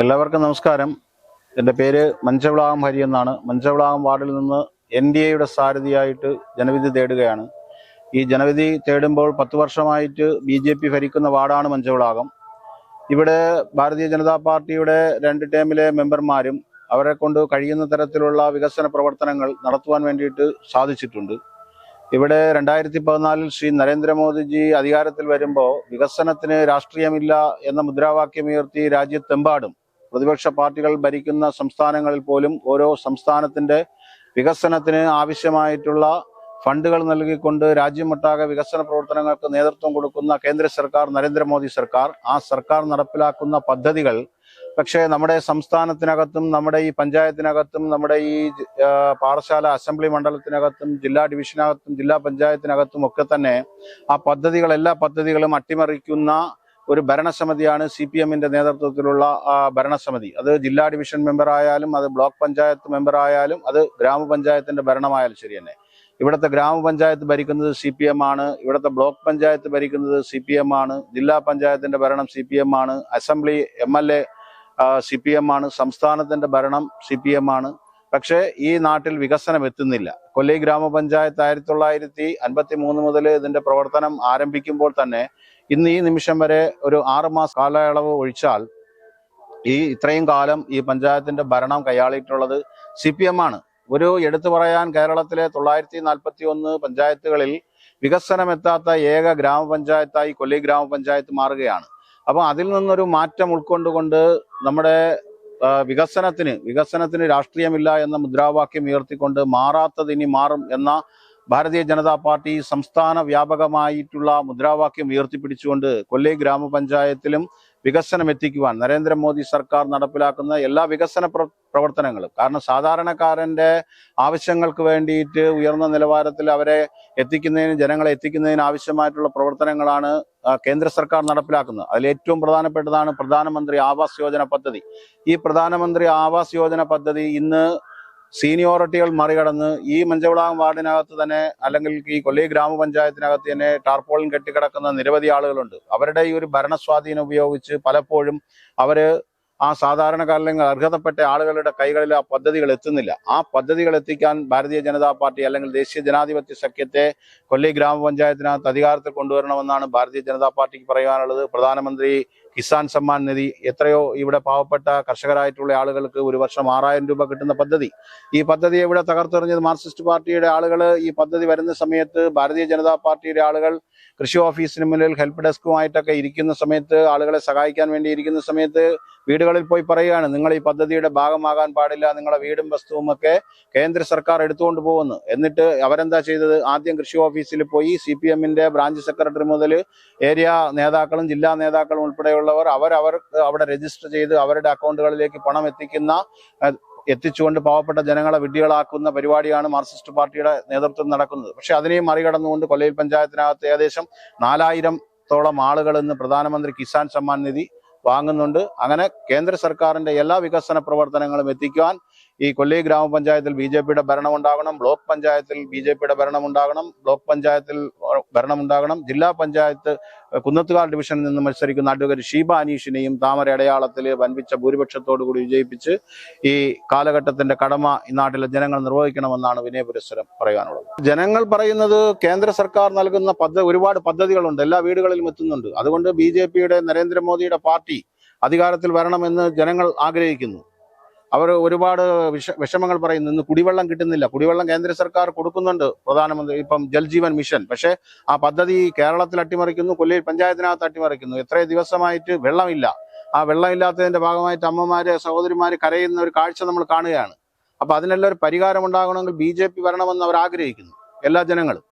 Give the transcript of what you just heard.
എല്ലാവർക്കും നമസ്കാരം. എന്റെ പേര് മഞ്ചവിളാകം ഹരി എന്നാണ്. മഞ്ചവിളാകം വാർഡിൽ നിന്ന് എൻ ഡി എയുടെ സാരഥിയായിട്ട് ജനവിധി തേടുകയാണ്. ഈ ജനവിധി തേടുമ്പോൾ പത്ത് വർഷമായിട്ട് ബി ജെ പി ഭരിക്കുന്ന വാർഡാണ് മഞ്ചവിളാകം. ഇവിടെ ഭാരതീയ ജനതാ പാർട്ടിയുടെ രണ്ട് ടേമിലെ മെമ്പർമാരും അവരെ കൊണ്ട് കഴിയുന്ന തരത്തിലുള്ള വികസന പ്രവർത്തനങ്ങൾ നടത്തുവാൻ വേണ്ടിയിട്ട് സാധിച്ചിട്ടുണ്ട്. ഇവിടെ രണ്ടായിരത്തി പതിനാലിൽ ശ്രീ നരേന്ദ്രമോദിജി അധികാരത്തിൽ വരുമ്പോൾ വികസനത്തിന് രാഷ്ട്രീയമില്ല എന്ന മുദ്രാവാക്യം ഉയർത്തി രാജ്യത്തെമ്പാടും പ്രതിപക്ഷ പാർട്ടികൾ ഭരിക്കുന്ന സംസ്ഥാനങ്ങളിൽ പോലും ഓരോ സംസ്ഥാനത്തിന്റെ വികസനത്തിന് ആവശ്യമായിട്ടുള്ള ഫണ്ടുകൾ നൽകിക്കൊണ്ട് രാജ്യമൊട്ടാകെ വികസന പ്രവർത്തനങ്ങൾക്ക് നേതൃത്വം കൊടുക്കുന്ന കേന്ദ്ര സർക്കാർ നരേന്ദ്രമോദി സർക്കാർ ആ സർക്കാർ നടപ്പിലാക്കുന്ന പദ്ധതികൾ. പക്ഷേ നമ്മുടെ സംസ്ഥാനത്തിനകത്തും നമ്മുടെ ഈ പഞ്ചായത്തിനകത്തും നമ്മുടെ ഈ പാഠശാല അസംബ്ലി മണ്ഡലത്തിനകത്തും ജില്ലാ ഡിവിഷനകത്തും ജില്ലാ പഞ്ചായത്തിനകത്തും ഒക്കെ തന്നെ ആ പദ്ധതികൾ എല്ലാ പദ്ധതികളും അട്ടിമറിക്കുന്ന ഒരു ഭരണസമിതിയാണ് സി പി എമ്മിന്റെ നേതൃത്വത്തിലുള്ള ഭരണസമിതി. അത് ജില്ലാ ഡിവിഷൻ മെമ്പർ ആയാലും അത് ബ്ലോക്ക് പഞ്ചായത്ത് മെമ്പർ ആയാലും അത് ഗ്രാമപഞ്ചായത്തിന്റെ ഭരണമായാലും ശരി തന്നെ. ഇവിടുത്തെ ഗ്രാമപഞ്ചായത്ത് ഭരിക്കുന്നത് സി പി എം ആണ്. ഇവിടുത്തെ ബ്ലോക്ക് പഞ്ചായത്ത് ഭരിക്കുന്നത് സി പി എം ആണ്. ജില്ലാ പഞ്ചായത്തിന്റെ ഭരണം സി പി എം ആണ്. Assembly M L A C P M ആണ്. സംസ്ഥാനത്തിന്റെ ഭരണം സി പി എം ആണ്. പക്ഷേ ഈ നാട്ടിൽ വികസനം എത്തുന്നില്ല കൊല്ലി ഗ്രാമപഞ്ചായത്ത് ആയിരത്തി തൊള്ളായിരത്തി അൻപത്തി മൂന്ന് മുതൽ ഇതിന്റെ പ്രവർത്തനം ആരംഭിക്കുമ്പോൾ തന്നെ ഇന്ന് ഈ നിമിഷം വരെ ഒരു ആറ് മാസ കാലയളവ് ഒഴിച്ചാൽ ഈ ഇത്രയും കാലം ഈ പഞ്ചായത്തിന്റെ ഭരണം കൈയാളിയിട്ടുള്ളത് സി പി എം ആണ് ഒരു എടുത്തു പറയാൻ കേരളത്തിലെ തൊള്ളായിരത്തി നാൽപ്പത്തി ഒന്ന് പഞ്ചായത്തുകളിൽ വികസനം എത്താത്ത ഏക ഗ്രാമപഞ്ചായത്തായി കൊല്ലി ഗ്രാമപഞ്ചായത്ത് മാറുകയാണ്. അപ്പൊ അതിൽ നിന്നൊരു മാറ്റം ഉൾക്കൊണ്ടുകൊണ്ട് നമ്മുടെ വികസനത്തിന് വികസനത്തിന് രാഷ്ട്രീയമില്ല എന്ന മുദ്രാവാക്യം ഉയർത്തിക്കൊണ്ട് മാറാത്തത് ഇനി മാറും എന്ന ഭാരതീയ ജനതാ പാർട്ടി സംസ്ഥാന വ്യാപകമായിട്ടുള്ള മുദ്രാവാക്യം ഉയർത്തിപ്പിടിച്ചുകൊണ്ട് കൊല്ലി ഗ്രാമപഞ്ചായത്തിലും വികസനം എത്തിക്കുവാൻ നരേന്ദ്രമോദി സർക്കാർ നടപ്പിലാക്കുന്ന എല്ലാ വികസന പ്രവർത്തനങ്ങളും. കാരണം സാധാരണക്കാരന്റെ ആവശ്യങ്ങൾക്ക് വേണ്ടിയിട്ട് ഉയർന്ന നിലവാരത്തിൽ അവരെ എത്തിക്കുന്നതിന് ജനങ്ങളെ എത്തിക്കുന്നതിന് ആവശ്യമായിട്ടുള്ള പ്രവർത്തനങ്ങളാണ് കേന്ദ്ര സർക്കാർ നടപ്പിലാക്കുന്നത്. അതിൽ ഏറ്റവും പ്രധാനപ്പെട്ടതാണ് പ്രധാനമന്ത്രി ആവാസ് യോജന പദ്ധതി. ഈ പ്രധാനമന്ത്രി ആവാസ് യോജന പദ്ധതി ഇന്ന് സീനിയോറിറ്റികൾ മറികടന്ന് ഈ മഞ്ചവിളാകം വാർഡിനകത്ത് തന്നെ അല്ലെങ്കിൽ ഈ കൊല്ലി ഗ്രാമപഞ്ചായത്തിനകത്ത് തന്നെ ടാർപോളിൻ കെട്ടിക്കിടക്കുന്ന നിരവധി ആളുകളുണ്ട്. അവരുടെ ഈ ഒരു ഭരണസ്വാധീനം ഉപയോഗിച്ച് പലപ്പോഴും അവർ ആ സാധാരണക്കാരിലെങ്കിൽ അർഹതപ്പെട്ട ആളുകളുടെ കൈകളിൽ ആ പദ്ധതികൾ എത്തുന്നില്ല. ആ പദ്ധതികൾ എത്തിക്കാൻ ഭാരതീയ ജനതാ പാർട്ടി അല്ലെങ്കിൽ ദേശീയ ജനാധിപത്യ സഖ്യത്തെ കൊല്ലി ഗ്രാമപഞ്ചായത്തിനകത്ത് അധികാരത്തിൽ കൊണ്ടുവരണമെന്നാണ് ഭാരതീയ ജനതാ പാർട്ടിക്ക് പറയാനുള്ളത്. പ്രധാനമന്ത്രി കിസാൻ സമ്മാൻ നിധി എത്രയോ ഇവിടെ പാവപ്പെട്ട കർഷകരായിട്ടുള്ള ആളുകൾക്ക് ഒരു വർഷം ആറായിരം രൂപ കിട്ടുന്ന പദ്ധതി. ഈ പദ്ധതി ഇവിടെ തകർത്തെറിഞ്ഞത്? മാർക്സിസ്റ്റ് പാർട്ടിയുടെ ആളുകൾ ഈ പദ്ധതി വരുന്ന സമയത്ത് ഭാരതീയ ജനതാ പാർട്ടിയുടെ ആളുകൾ കൃഷി ഓഫീസിന് മുന്നിൽ ഹെൽപ്പ് ഡെസ്കുമായിട്ടൊക്കെ ഇരിക്കുന്ന സമയത്ത് ആളുകളെ സഹായിക്കാൻ വേണ്ടി ഇരിക്കുന്ന സമയത്ത് വീടുകളിൽ പോയി പറയുകയാണ് നിങ്ങൾ ഈ പദ്ധതിയുടെ ഭാഗമാകാൻ പാടില്ല നിങ്ങളുടെ വീടും വസ്തുവും ഒക്കെ കേന്ദ്ര സർക്കാർ എടുത്തുകൊണ്ട് പോകുന്നു. എന്നിട്ട് അവരെന്താ ചെയ്തത്? ആദ്യം കൃഷി ഓഫീസിൽ പോയി സി പി ബ്രാഞ്ച് സെക്രട്ടറി മുതൽ ഏരിയ നേതാക്കളും ജില്ലാ നേതാക്കളും ഉൾപ്പെടെയുള്ളവർ അവർ അവർ അവിടെ രജിസ്റ്റർ ചെയ്ത് അവരുടെ അക്കൗണ്ടുകളിലേക്ക് പണം എത്തിക്കുന്ന എത്തിച്ചുകൊണ്ട് പാവപ്പെട്ട ജനങ്ങളെ വിഡ്ഢികളാക്കുന്ന പരിപാടിയാണ് മാർക്സിസ്റ്റ് പാർട്ടിയുടെ നേതൃത്വം നടക്കുന്നത്. പക്ഷെ അതിനെയും മറികടന്നുകൊണ്ട് കൊല്ലയിൽ പഞ്ചായത്തിനകത്ത് ഏകദേശം നാലായിരത്തോളം ആളുകൾ ഇന്ന് പ്രധാനമന്ത്രി കിസാൻ സമ്മാൻ നിധി വാങ്ങുന്നുണ്ട്. അങ്ങനെ കേന്ദ്ര സർക്കാരിന്റെ എല്ലാ വികസന പ്രവർത്തനങ്ങളും എത്തിക്കുവാൻ ഈ കൊല്ലി ഗ്രാമപഞ്ചായത്തിൽ ബി ജെ പിയുടെ ഭരണം ഉണ്ടാകണം ബ്ലോക്ക് പഞ്ചായത്തിൽ ബി ജെ പിയുടെ ഭരണം ഉണ്ടാകണം ബ്ലോക്ക് പഞ്ചായത്തിൽ ഭരണം ഉണ്ടാകണം ജില്ലാ പഞ്ചായത്ത് കുന്നത്തുകാൽ ഡിവിഷനിൽ നിന്ന് മത്സരിക്കുന്ന അഡ്വക്കേറ്റ് ഷീബ അനീഷിനെയും താമര അടയാളത്തിൽ വൻപിച്ച ഭൂരിപക്ഷത്തോടു കൂടി വിജയിപ്പിച്ച് ഈ കാലഘട്ടത്തിന്റെ കടമ ഈ നാട്ടിലെ ജനങ്ങൾ നിർവഹിക്കണമെന്നാണ് വിനയ പുരസ്സരം പറയാനുള്ളത്. ജനങ്ങൾ പറയുന്നത് കേന്ദ്ര സർക്കാർ നൽകുന്ന പദ്ധതി ഒരുപാട് പദ്ധതികളുണ്ട് എല്ലാ വീടുകളിലും എത്തുന്നുണ്ട്. അതുകൊണ്ട് ബി നരേന്ദ്രമോദിയുടെ പാർട്ടി അധികാരത്തിൽ വരണമെന്ന് ജനങ്ങൾ ആഗ്രഹിക്കുന്നു. അവർ ഒരുപാട് വിഷ വിഷമങ്ങൾ പറയുന്നു ഇന്ന് കുടിവെള്ളം കിട്ടുന്നില്ല. കുടിവെള്ളം കേന്ദ്ര സർക്കാർ കൊടുക്കുന്നുണ്ട് പ്രധാനമന്ത്രി ഇപ്പം ജൽജീവൻ മിഷൻ. പക്ഷേ ആ പദ്ധതി കേരളത്തിൽ അട്ടിമറിക്കുന്നു കൊല്ലയിൽ പഞ്ചായത്തിനകത്ത് അട്ടിമറിക്കുന്നു. എത്രയോ ദിവസമായിട്ട് വെള്ളമില്ല. ആ വെള്ളമില്ലാത്തതിന്റെ ഭാഗമായിട്ട് അമ്മമാര് സഹോദരിമാര് കരയുന്ന ഒരു കാഴ്ച നമ്മൾ കാണുകയാണ്. അപ്പൊ അതിനെല്ലാം ഒരു പരിഹാരം ഉണ്ടാകണമെങ്കിൽ ബി ജെ പി വരണമെന്ന് അവർ ആഗ്രഹിക്കുന്നു എല്ലാ ജനങ്ങളും.